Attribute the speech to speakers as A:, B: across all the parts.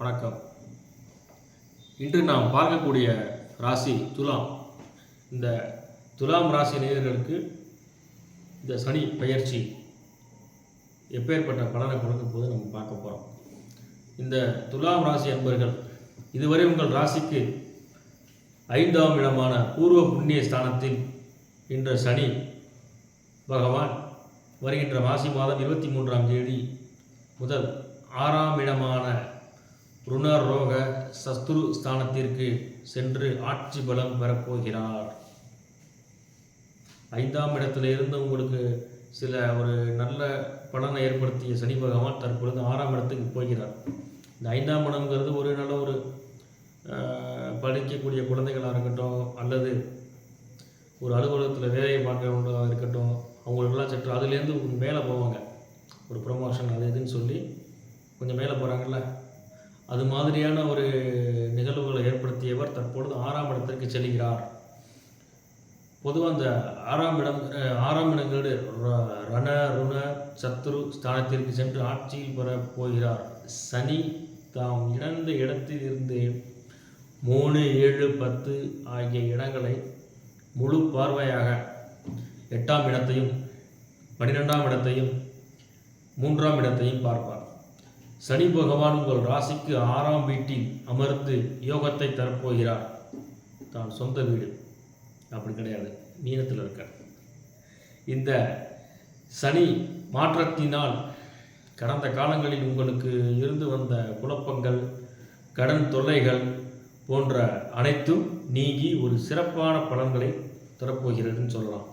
A: வணக்கம். இன்று நாம் பார்க்கக்கூடிய ராசி துலாம். இந்த துலாம் ராசி நேயர்களுக்கு இந்த சனி பயிற்சி எப்பேற்பட்ட பலனை கொடுக்கும் போது நம்ம பார்க்க போகிறோம் இந்த துலாம் ராசி என்பர்கள் இதுவரை உங்கள் ராசிக்கு ஐந்தாம் இடமான பூர்வ புண்ணிய ஸ்தானத்தில் இன்ற சனி பகவான் வருகின்ற மாசி மாதம் இருபத்தி மூன்றாம் தேதி முதல் ஆறாம் இடமான ருணரோக சஸ்துரு ஸ்தானத்திற்கு சென்று ஆட்சி பலம் பெறப்போகிறார். ஐந்தாம் இடத்துல இருந்து உங்களுக்கு சில ஒரு நல்ல பலனை ஏற்படுத்திய சனி பகவான் தற்பொழுது ஆறாம் இடத்துக்கு போகிறார். இந்த ஐந்தாம் இடம்ங்கிறது ஒரு நல்ல ஒரு படிக்கக்கூடிய குழந்தைகளாக இருக்கட்டும் அல்லது ஒரு அலுவலகத்தில் வேலையை பார்க்கறவங்களாக இருக்கட்டும் அவங்களுக்கெல்லாம் சற்று அதுலேருந்து மேலே போவாங்க. ஒரு ப்ரொமோஷன் அது இதுன்னு சொல்லி கொஞ்சம் மேலே போகிறாங்கல்ல அது மாதிரியான ஒரு நிகழ்வுகளை ஏற்படுத்தியவர் தற்பொழுது ஆறாம் இடத்திற்கு செல்கிறார். பொதுவாக அந்த ஆறாம் இடம் ஆறாம் இடங்களோடு ர- ரண ருண சத்ரு ஸ்தானத்திற்கு சென்று ஆட்சியில் பெற போகிறார். சனி தாம் இழந்த இடத்தில் இருந்து மூணு ஏழு பத்து ஆகிய இடங்களை முழு பார்வையாக எட்டாம் இடத்தையும் பன்னிரெண்டாம் இடத்தையும் மூன்றாம் இடத்தையும் பார்ப்பார். சனி பகவான் உங்கள் ராசிக்கு ஆறாம் வீட்டில் அமர்ந்து யோகத்தை தரப்போகிறார். தான் சொந்த வீடு. அப்படி கிடையாது. மீனத்தில் இருக்க இந்த சனி மாற்றத்தினால் கடந்த காலங்களில் உங்களுக்கு இருந்து வந்த குழப்பங்கள் கடன் தொல்லைகள் போன்ற அனைத்தும் நீங்கி ஒரு சிறப்பான பலன்களை தரப்போகிறதுன்னு சொல்லலாம்.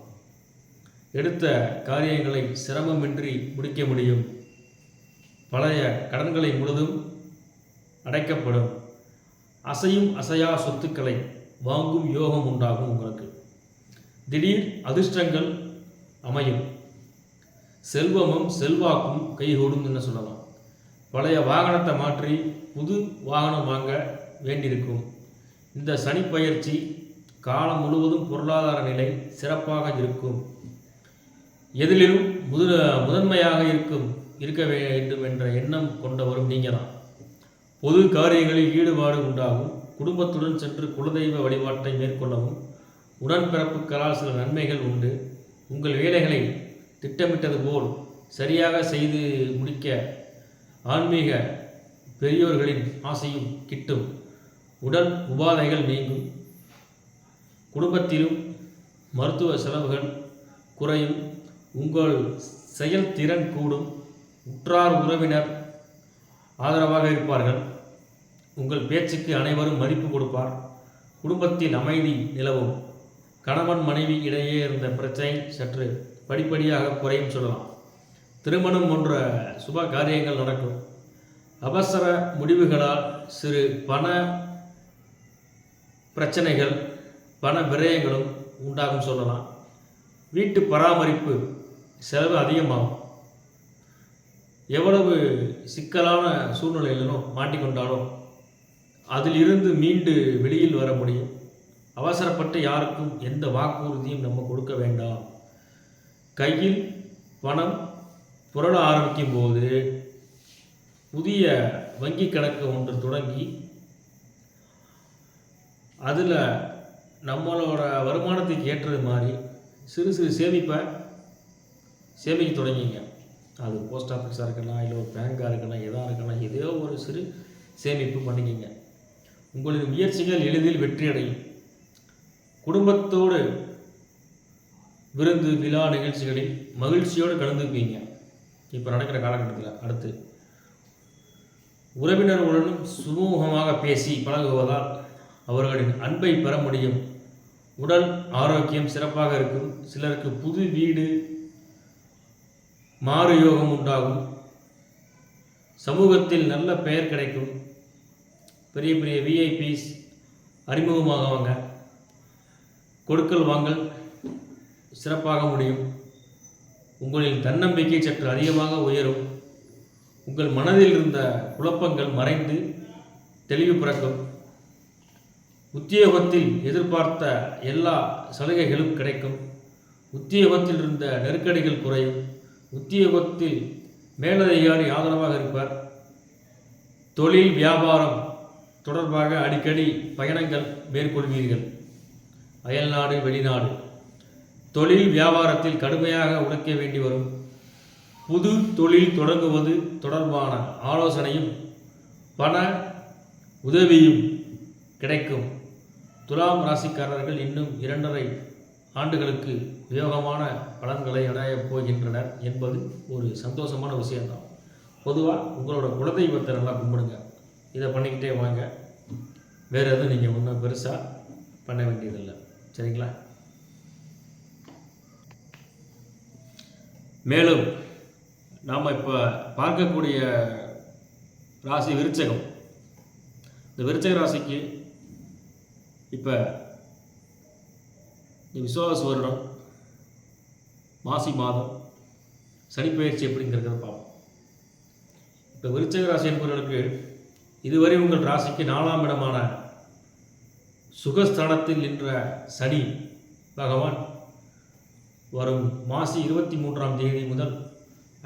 A: எடுத்த காரியங்களை சிரமமின்றி முடிக்க முடியும். பழைய கடன்களை முழுதும் அடைக்கப்படும். அசையும் அசையா சொத்துக்களை வாங்கும் யோகம் உண்டாகும் உங்களுக்கு. திடீர் அதிர்ஷ்டங்கள் அமையும். செல்வமும் செல்வாக்கும் கைகூடும் என்று சொல்லலாம். பழைய வாகனத்தை மாற்றி புது வாகனம் வாங்க வேண்டியிருக்கும். இந்த சனி பயிற்சி காலம் முழுவதும் பொருளாதார நிலை சிறப்பாக இருக்கும். எதிலும் முது முதன்மையாக இருக்கும். இருக்க வேண்டும் என்ற எண்ணம் கொண்டவரும் நீங்கள் தான் பொது காரியங்களில் ஈடுபாடு உண்டாகும். குடும்பத்துடன் சென்று குலதெய்வ வழிபாட்டை மேற்கொள்ளவும் உடன்பிறப்புகளால் சில நன்மைகள் உண்டு. உங்கள் வேலைகளை திட்டமிட்டது போல் சரியாக செய்து முடிக்க ஆன்மீக பெரியோர்களின் ஆசையும் கிட்டும். உடல் உபாதைகள் நீங்கும். குடும்பத்திலும் மருத்துவ செலவுகள் குறையும். உங்கள் செயல்திறன் கூடும். உற்றார் உறவினர் ஆதரவாக இருப்பார்கள். உங்கள் பேச்சுக்கு அனைவரும் மதிப்பு கொடுப்பார். குடும்பத்தில் அமைதி நிலவும். கணவன் மனைவி இடையே இருந்த பிரச்சனை சற்று படிப்படியாக குறையும் சொல்லலாம். திருமணம் போன்ற சுப காரியங்கள் நடக்கும். அவசர முடிவுகளால் சிறு பண பிரச்சனைகள் பண விரயங்களும் உண்டாகும் சொல்லலாம். வீட்டு பராமரிப்பு செலவு அதிகமாகும். எவ்வளவு சிக்கலான சூழ்நிலையிலும் மாட்டிக்கொண்டாலும் அதிலிருந்து மீண்டு வெளியில் வர முடியும். அவசரப்பட்டு யாருக்கும் எந்த வாக்குறுதியும் நம்ம கொடுக்க வேண்டாம். கையில் பணம் புரள ஆரம்பிக்கும் போது புதிய வங்கி கணக்கு ஒன்று தொடங்கி அதில் நம்மளோட வருமானத்துக்கு ஏற்றது மாதிரி சிறு சிறு சேமிப்பை சேமிக்க தொடங்கிங்க. அது போஸ்ட் ஆஃபீஸாக இருக்கலாம் இல்லை ஒரு பேங்காக இருக்கலாம் எதாக இருக்கலாம் ஏதோ ஒரு சிறு சேமிப்பு பண்ணிக்கிங்க. உங்களது முயற்சிகள் எளிதில் வெற்றியடையும். குடும்பத்தோடு விருந்து விழா நிகழ்ச்சிகளில் மகிழ்ச்சியோடு கலந்துக்குவீங்க. இப்போ நடக்கிற காலகட்டத்தில் அடுத்து. உறவினர்களுடனும் சுமூகமாக பேசி பழகுவதால் அவர்களின் அன்பை பெற முடியும். உடல் ஆரோக்கியம் சிறப்பாக இருக்கும். சிலருக்கு புது வீடு மாறு யோகம் உண்டாகும். சமூகத்தில் நல்ல பெயர் கிடைக்கும். பெரிய பெரிய விஐபிஸ் அறிமுகமாகவாங்க. கொடுக்கல் வாங்கல் சிறப்பாக முடியும். உங்களின் தன்னம்பிக்கை சற்று அதிகமாக உயரும். உங்கள் மனதில் இருந்த குழப்பங்கள் மறைந்து தெளிவு பிறக்கும். உத்தியோகத்தில் எதிர்பார்த்த எல்லா சலுகைகளும் கிடைக்கும். உத்தியோகத்தில் இருந்த நெருக்கடிகள் குறையும். உத்தியோகத்தில் மேலதிகாரி ஆதரவாக இருப்பார். தொழில் வியாபாரம் தொடர்பாக அடிக்கடி பயணங்கள் மேற்கொள்வீர்கள். அயல்நாடு வெளிநாடு. தொழில் வியாபாரத்தில் கடுமையாக உழைக்க வேண்டி வரும். புது தொழில் தொடங்குவது தொடர்பான ஆலோசனையும் பண உதவியும் கிடைக்கும். துலாம் ராசிக்காரர்கள் இன்னும் இரண்டரை ஆண்டுகளுக்கு யோகமான பலன்களை அடையப் போகின்றனர் என்பது ஒரு சந்தோஷமான விஷயந்தான் பொதுவாக உங்களோட குலதெய்வத்தை நல்லா கும்பிடுங்க. இதை பண்ணிக்கிட்டே வாங்க. வேறு எதுவும் நீங்கள் ஒன்றும் பெருசாக பண்ண வேண்டியதில்லை. சரிங்களா? மேலும் நாம் இப்போ பார்க்கக்கூடிய ராசி விருச்சகம். இந்த விருச்சக ராசிக்கு இப்போ விசுவாச வருடம் மாசி மாதம் சனிப்பெயர்ச்சி எப்படிங்கிறத பார்ப்போம். இப்போ விருச்சக ராசி என்பவர்களுக்கு இதுவரை உங்கள் ராசிக்கு நாலாம் இடமான சுகஸ்தானத்தில் நின்ற சனி பகவான் வரும் மாசி இருபத்தி மூன்றாம் தேதி முதல்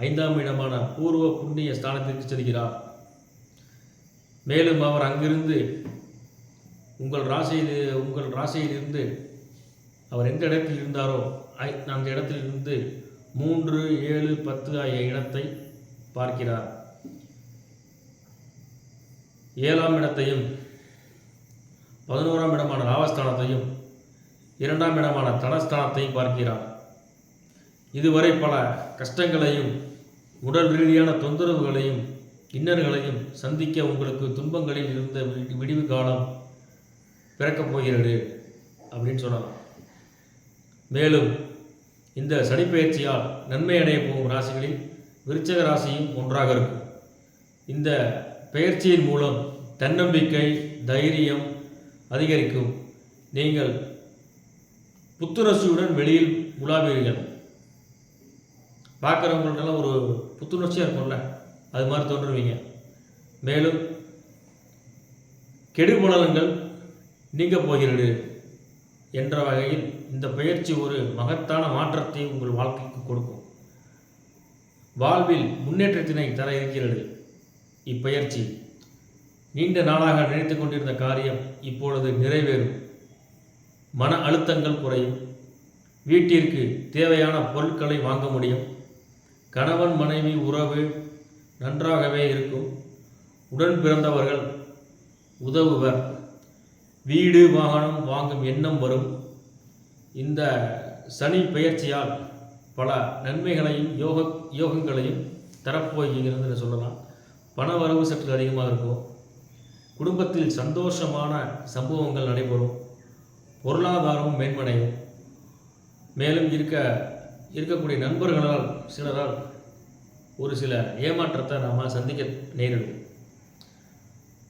A: ஐந்தாம் இடமான பூர்வ புண்ணிய ஸ்தானத்திற்கு செல்கிறார். மேலும் அவர் அங்கிருந்து உங்கள் ராசியில் உங்கள் ராசியிலிருந்து அவர் எந்த இடத்தில் இருந்தாரோ ஐ- அந்த இடத்திலிருந்து மூன்று ஏழு பத்து ஆகிய இடத்தை பார்க்கிறார். ஏழாம் இடத்தையும் பதினோராம் இடமான லாபஸ்தானத்தையும் இரண்டாம் இடமான தனஸ்தானத்தையும் பார்க்கிறார். இதுவரை பல கஷ்டங்களையும் உடல் ரீதியான தொந்தரவுகளையும் இன்னர்களையும் சந்திக்க உங்களுக்கு துன்பங்களில் இருந்த விடிவு காலம் பிறக்கப் போகிறது அப்படின்னு சொல்லலாம். மேலும் இந்த சனிப்பெயர்ச்சியால் நன்மை அடைய போகும் ராசிகளில் விருச்சக ராசியும் ஒன்றாக இருக்கும். இந்த பெயர்ச்சியின் மூலம் தன்னம்பிக்கை தைரியம் அதிகரிக்கும். நீங்கள் புத்துணர்ச்சியுடன் வெளியில் உலாவீர்கள். பார்க்குறவங்கள்டெல்லாம் ஒரு புத்துணர்ச்சியாக இருக்கும்ல? அது மாதிரி தோன்றுவீங்க. மேலும் கெடுபலன்கள் நீங்க போகிறது. என்ற வகையில் இந்த பயிற்சி ஒரு மகத்தான மாற்றத்தை உங்கள் வாழ்க்கைக்கு கொடுக்கும். வாழ்வில் முன்னேற்றத்தினை தர இருக்கிறது. இப்பயிற்சி நீண்ட நாளாக நினைத்து கொண்டிருந்த காரியம் இப்பொழுது நிறைவேறும். மன அழுத்தங்கள் குறையும். வீட்டிற்கு தேவையான பொருட்களை வாங்க முடியும். கணவன் மனைவி உறவு நன்றாகவே இருக்கும். உடன் பிறந்தவர்கள் உதவுவர். வீடு வாகனம் வாங்கும் எண்ணம் வரும். இந்த சனி பெயர்ச்சியால் பல நன்மைகளையும் யோக யோகங்களையும் தரப்போகிறது என்று சொல்லலாம். பண வரவு சற்று அதிகமாக இருக்கும். குடும்பத்தில் சந்தோஷமான சம்பவங்கள் நடைபெறும். பொருளாதாரமும் மேன்மடையும். மேலும் இருக்க இருக்கக்கூடிய நண்பர்களால் சிலரால் ஒரு சில ஏமாற்றத்தை நாம் சந்திக்க நேரிடும்.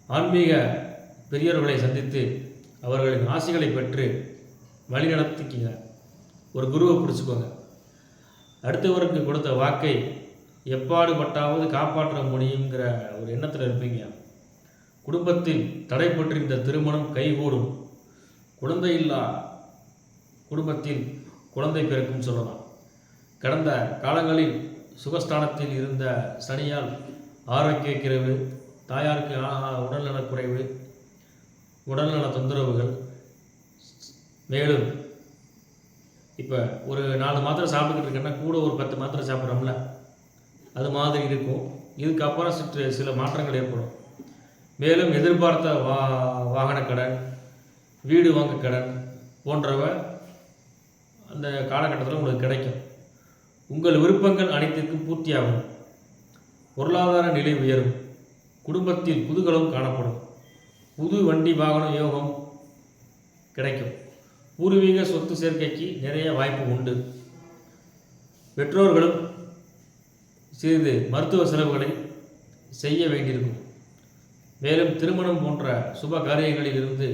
A: ஆன்மீக பெரியவர்களை சந்தித்து அவர்களின் ஆசைகளை பெற்று வழிநடத்திக்கிங்க ஒரு குருவை பிடிச்சிக்கோங்க. அடுத்தவருக்கு கொடுத்த வாக்கை எப்பாடுபட்டாவது காப்பாற்ற முடியுங்கிற ஒரு எண்ணத்தில் இருப்பீங்க. குடும்பத்தில் தடைப்பட்டிருந்த திருமணம் கைகூடும். குழந்தையில்லா குடும்பத்தில் குழந்தை பிறக்கும் சொல்லலாம். கடந்த காலங்களில் சுகஸ்தானத்தில் இருந்த சனியால் ஆரோக்கிய குறைவு தாயாருக்கு உடல்நலக்குறைவு குறைவு உடல்நல தொந்தரவுகள் மேலும் இப்போ ஒரு நாலு மாத்திரை சாப்பிட்டுக்கிட்டு இருக்கேன்னா கூட ஒரு பத்து மாத்திரை சாப்பிட்றோம்ல அது மாதிரி இருக்கும். இதுக்கப்புறம் சிற்று சில மாற்றங்கள் ஏற்படும். மேலும் எதிர்பார்த்த வா வாகன கடன் வீடு வாங்க கடன் போன்றவை அந்த காலகட்டத்தில் உங்களுக்கு கிடைக்கும். உங்கள் விருப்பங்கள் அனைத்திற்கும் பூர்த்தியாகும். பொருளாதார நிலை உயரும். குடும்பத்தில் குதூகலம் காணப்படும். புது வண்டி வாகன யோகம் கிடைக்கும். பூர்வீக சொத்து சேர்க்கைக்கு நிறைய வாய்ப்பு உண்டு. பெற்றோர்களும் சிறிது மருத்துவ செலவுகளை செய்ய வேண்டியிருக்கும். மேலும் திருமணம் போன்ற சுப காரியங்களில் இருந்து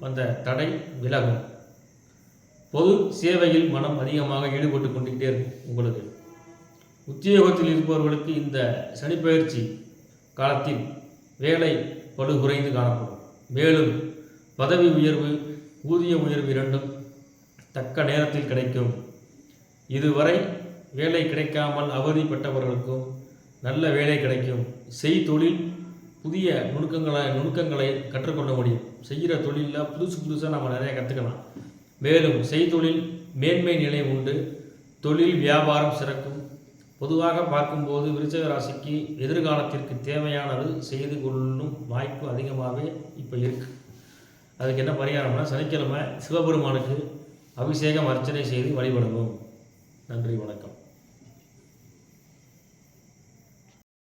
A: வந்த தடை விலகும். பொது சேவையில் மனம் அதிகமாக ஈடுபட்டு கொண்டுகிட்டே இருக்கும் உங்களுக்கு. உத்தியோகத்தில் இருப்பவர்களுக்கு இந்த சனிப்பயிற்சி காலத்தில் வேலை படுகுறைந்து காணப்படும். மேலும் பதவி உயர்வு ஊதிய உயர்வு இரண்டும் தக்க நேரத்தில் கிடைக்கும். இதுவரை வேலை கிடைக்காமல் அவதிப்பட்டவர்களுக்கும் நல்ல வேலை கிடைக்கும். செய்தொழில் புதிய நுணுக்கங்களை நுணுக்கங்களை கற்றுக்கொள்ள முடியும். செய்கிற தொழிலில் புதுசு புதுசாக நம்ம நிறைய கற்றுக்கலாம் மேலும் செய்தொழில் மேன்மை நிலை உண்டு. தொழில் வியாபாரம் சிறக்கும். பொதுவாக பார்க்கும்போது விருச்சக ராசிக்கு எதிர்காலத்திற்கு தேவையானது செய்து கொள்ளும் வாய்ப்பு அதிகமாகவே இப்போ இருக்குது அதுக்கு என்ன பரிகாரம்னா சனிக்கிழமை சிவபெருமானுக்கு அபிஷேகம் அர்ச்சனை செய்து வழிபடவும். நன்றி வணக்கம்.